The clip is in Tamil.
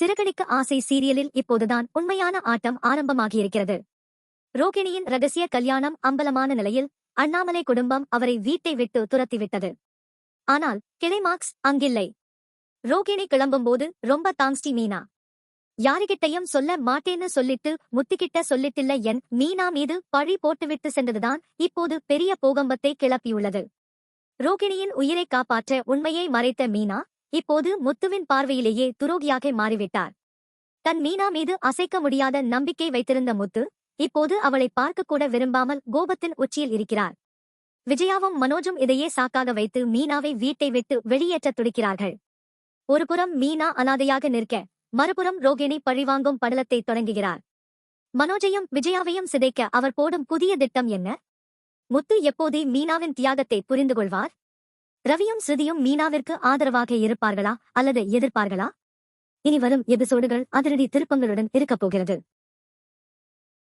சிறகடிக்க ஆசை சீரியலில் இப்போதுதான் உண்மையான ஆட்டம் ஆரம்பமாகியிருக்கிறது. ரோகிணியின் ரகசிய கல்யாணம் அம்பலமான நிலையில் அண்ணாமலை குடும்பம் அவரை வீட்டை விட்டு துரத்திவிட்டது. ஆனால் கிளைமாக்ஸ் அங்கில்லை. ரோகிணி கிளம்பும்போது ரொம்ப தாங்ஸ்டி மீனா. யாருகிட்டையும் சொல்ல மாட்டேன்னு சொல்லிட்டு முத்திக்கிட்ட சொல்லிட்டில்ல என் மீனா மீது பழி போட்டுவிட்டு சென்றதுதான் இப்போது பெரிய போகம்பத்தை கிளப்பியுள்ளது. ரோகிணியின் உயிரை காப்பாற்ற உண்மையை மறைத்த மீனா இப்போது முத்துவின் பார்வையிலேயே துரோகியாக மாறிவிட்டார். தன் மீனா மீது அசைக்க முடியாத நம்பிக்கை வைத்திருந்த முத்து இப்போது அவளை பார்க்கக்கூட விரும்பாமல் கோபத்தின் உச்சியில் இருக்கிறார். விஜயாவும் மனோஜும் இதையே சாக்காக வைத்து மீனாவை வீட்டை விட்டு வெளியேற்றத் துடிக்கிறார்கள். ஒருபுறம் மீனா அனாதையாக நிற்க மறுபுறம் ரோகிணி பழிவாங்கும் படலத்தை தொடங்குகிறார். மனோஜையும் விஜயாவையும் சிதைக்க அவர் போடும் புதிய திட்டம் என்ன? முத்து எப்போதே மீனாவின் தியாகத்தை புரிந்து கொள்வார் ரவியும் ஸ்ருதியும் மீனாவிற்கு ஆதரவாக இருப்பார்களா அல்லது எதிர்ப்பார்களா? இனி வரும் எபிசோடுகள் அதிரடி திருப்பங்களுடன் இருக்கப் போகிறது.